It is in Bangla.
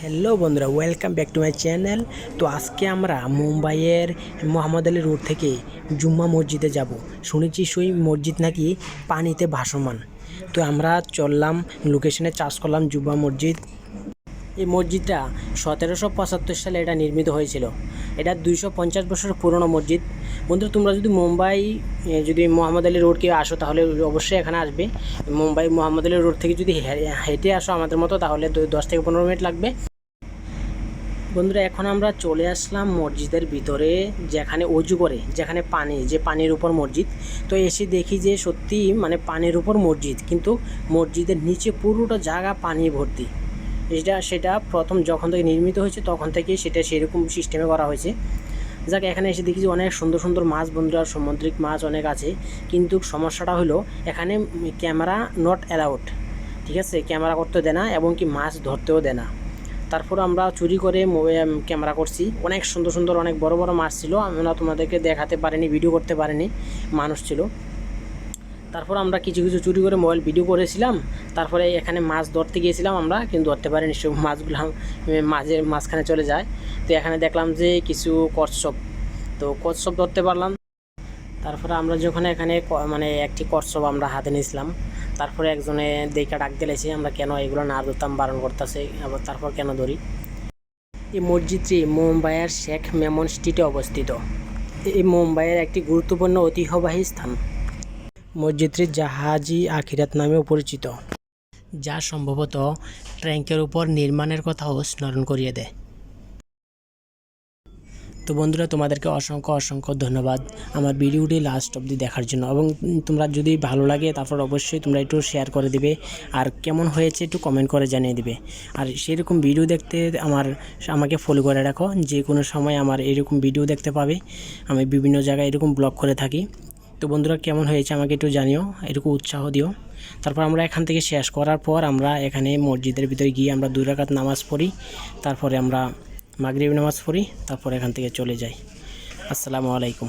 হ্যালো বন্ধুরা welcome back to my channel তো আজকে আমরা মুম্বাইয়ের মোহাম্মদ আলী রোড থেকে জুম্মা মসজিদে যাব। শুনেছি সেই মসজিদ নাকি পানিতে ভাসমান। তো আমরা চললাম লোকেশনে চার্জ করলাম জুম্মা মসজিদ। এই মসজিদটা সতেরোশো পঁচাত্তর সালে এটা নির্মিত হয়েছিল। এটা দুইশো পঞ্চাশ বছর পুরনো মসজিদ। বন্ধু, তোমরা যদি মুম্বাই যদি মোহাম্মদ আলী রোড কেউ আসো, তাহলে অবশ্যই এখানে আসবে। মুম্বাই মোহাম্মদ আলী রোড থেকে যদি হেঁটে আসো আমাদের মতো, তাহলে দশ থেকে পনেরো মিনিট লাগবে। বন্ধুরা, এখন আমরা চলে আসলাম মসজিদের ভিতরে, যেখানে অজু করে, যেখানে পানি, যে পানির উপর মসজিদ। তো এসে দেখি যে সত্যি মানে পানির উপর মসজিদ, কিন্তু মসজিদের নিচে পুরোটা জায়গা পানি ভর্তি। এটা, সেটা প্রথম যখন থেকে নির্মিত হয়েছে, তখন থেকে সেটা সেরকম সিস্টেমে করা হয়েছে। যাক, এখানে এসে দেখি যে অনেক সুন্দর সুন্দর মাছ বন্ধুরা সামুদ্রিক মাছ অনেক আছে। কিন্তু সমস্যাটা হলো, এখানে ক্যামেরা নট অ্যালাউড ঠিক আছে? ক্যামেরা করতে দেয় না, এবং কি মাছ ধরতেও দেয় না। তারপর আমরা চুরি করে ক্যামেরা করছি। অনেক সুন্দর সুন্দর অনেক বড় বড় মাছ ছিল। আমরা তোমাদেরকে দেখাতে পারিনি, ভিডিও করতে পারিনি। মানুষ ছিল। তারপর আমরা কিছু কিছু চুরি করে মোবাইল ভিডিও করেছিলাম। তারপরে এখানে মাছ ধরতে গিয়েছিলাম আমরা, কিন্তু ধরতে পারিনি। সব মাছগুলো মাঝের মাঝখানে চলে যায়। তো এখানে দেখলাম যে কিছু কচ্ছপ তো কচ্ছপ ধরতে পারলাম। তারপরে আমরা যখন এখানে মানে একটি কচ্ছপ আমরা হাতে নিয়েছিলাম। তারপরে একজনে দেখে ডাক দিলেছে আমরা কেন এগুলো না ধরতাম, বারণ করতেছে, আবার তারপর কেন ধরি? এই মসজিদটি মুম্বাইয়ের শেখ মেমন স্ট্রিটে অবস্থিত। এই মুম্বাইয়ের একটি গুরুত্বপূর্ণ ঐতিহ্যবাহী স্থান। মসজিদটি জাহাজি আখিরাত নামেও পরিচিত, যা সম্ভবত ট্র্যাঙ্কের উপর নির্মাণের কথাও স্মরণ করিয়ে দেয়। তো বন্ধুরা, তোমাদেরকে অসংখ্য অসংখ্য ধন্যবাদ আমার ভিডিওটি লাস্ট অবধি দেখার জন্য। এবং তোমরা যদি ভালো লাগে, তারপর অবশ্যই তোমরা একটু শেয়ার করে দিবে। আর কেমন হয়েছে একটু কমেন্ট করে জানিয়ে দিবে। আর সেরকম ভিডিও দেখতে আমার, আমাকে ফলো করে রাখো। যে কোনো সময় আমার এরকম ভিডিও দেখতে পাবে। আমি বিভিন্ন জায়গায় এরকম ব্লগ করে থাকি। তো বন্ধুরা, কেমন হয়েছে আমাকে একটু জানিও, এরকম উৎসাহ দিও। তারপর আমরা এখান থেকে শেষ করার পর আমরা এখানে মসজিদের ভিতরে গিয়ে আমরা দুই রাকাত নামাজ পড়ি। তারপরে আমরা মাগরিব নামাজ পড়ি তারপর এখান থেকে চলে যাই। আসসালামু আলাইকুম।